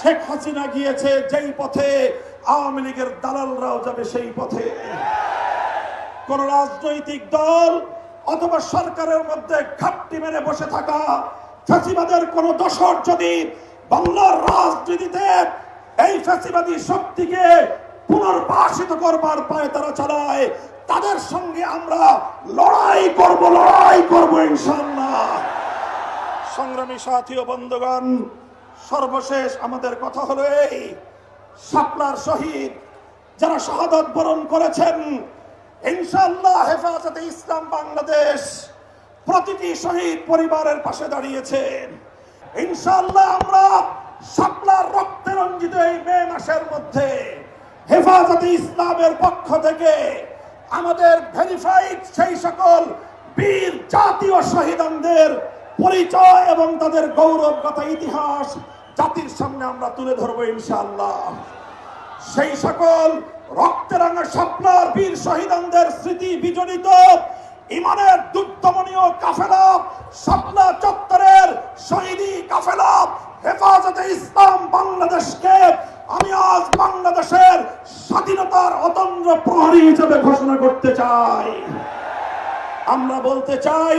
শেখ হাসিনা গিয়েছে যেই পথে আওয়ামী লীগের দালালরাও যাবে সেই পথে। কোন রাজনৈতিক দল অথবা সরকারের মধ্যে ঘাপটি মেরে বসে থাকা ফ্যাসিবাদের কোন দশর যদি বাংলার রাজনীতিতে এই ফ্যাসিবাদী শক্তিকে পুনর্বাসিত করবার পায়ে তারা চালায়, তাদের সঙ্গে আমরা লড়াই করব লড়াই করব ইনশাল্লাহ সংগ্রামী সাথী ও বন্ধুগণ সর্বশেষ আমাদের কথা হলো এই শাপলার শহীদ, যারা শাহাদত বরণ করেছেন। ইনশাআল্লাহ হেফাজতে ইসলাম বাংলাদেশ প্রতিটি শহীদ পরিবারের পাশে দাঁড়িয়েছেন। ইনশাআল্লাহ আমরা শাপলার রক্তে রঞ্জিত এই মে মাসের মধ্যে হেফাজতে ইসলামের পক্ষ থেকে আমাদের ভেরিফাইড সেই সকল বীর জাতীয় শহীদানদের পরিচয় এবং তাদের গৌরবগত ইতিহাস জাতির সামনে আমরা তুলে ধরবো ইনশাআল্লাহ। সেই সকল রক্তেরাঙা স্বপ্নার বীর শহীদানদের স্মৃতি বিজড়িত ইমানের দুর্দমনীয় কাফেলা, স্বপ্না চত্বরের শহীদি কাফেলা হেফাজতে ইসলাম বাংলাদেশকে আমি আজ বাংলাদেশের স্বাধীনতার অতন্দ্র প্রহরী হিসেবে ঘোষণা করতে চাই। আমরা বলতে চাই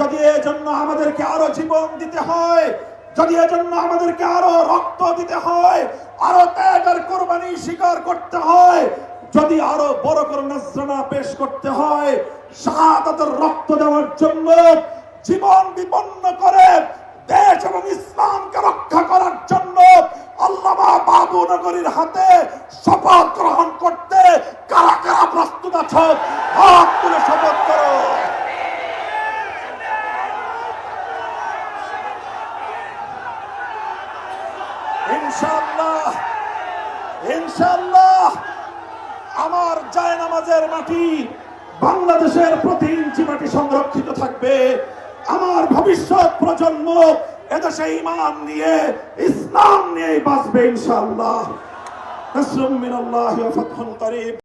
যদি এজন্য আমাদেরকে আরও জীবন দিতে হয়, যদি এজন্য আমাদেরকে আরও রক্ত দিতে হয়, আরও ত্যাগের কোরবানি স্বীকার করতে হয়, যদি আরও বড় করে নজরানা পেশ করতে হয়, শাহাদাতের রক্ত দেওয়ার জন্য জীবন বিপন্ন করে, দেশ এবং ইসলামকে রক্ষা করার জন্য আল্লামা বাবু নগরীর হাতে শপথ গ্রহণ করতে কারা কারা প্রস্তুত আছো? হাত তুলে শপথ ইনশাল্লাহ ইনশাআল্লাহ, আমার জায়নামাজের মাটি বাংলাদেশের প্রতি ইঞ্চি মাটি সংরক্ষিত থাকবে। আমার ভবিষ্যৎ প্রজন্ম এদেশে ইমান নিয়ে, ইসলাম নিয়ে বাঁচবে ইনশাল্লাহ নসরুম মিনাল্লাহি ওয়া ফাতহুন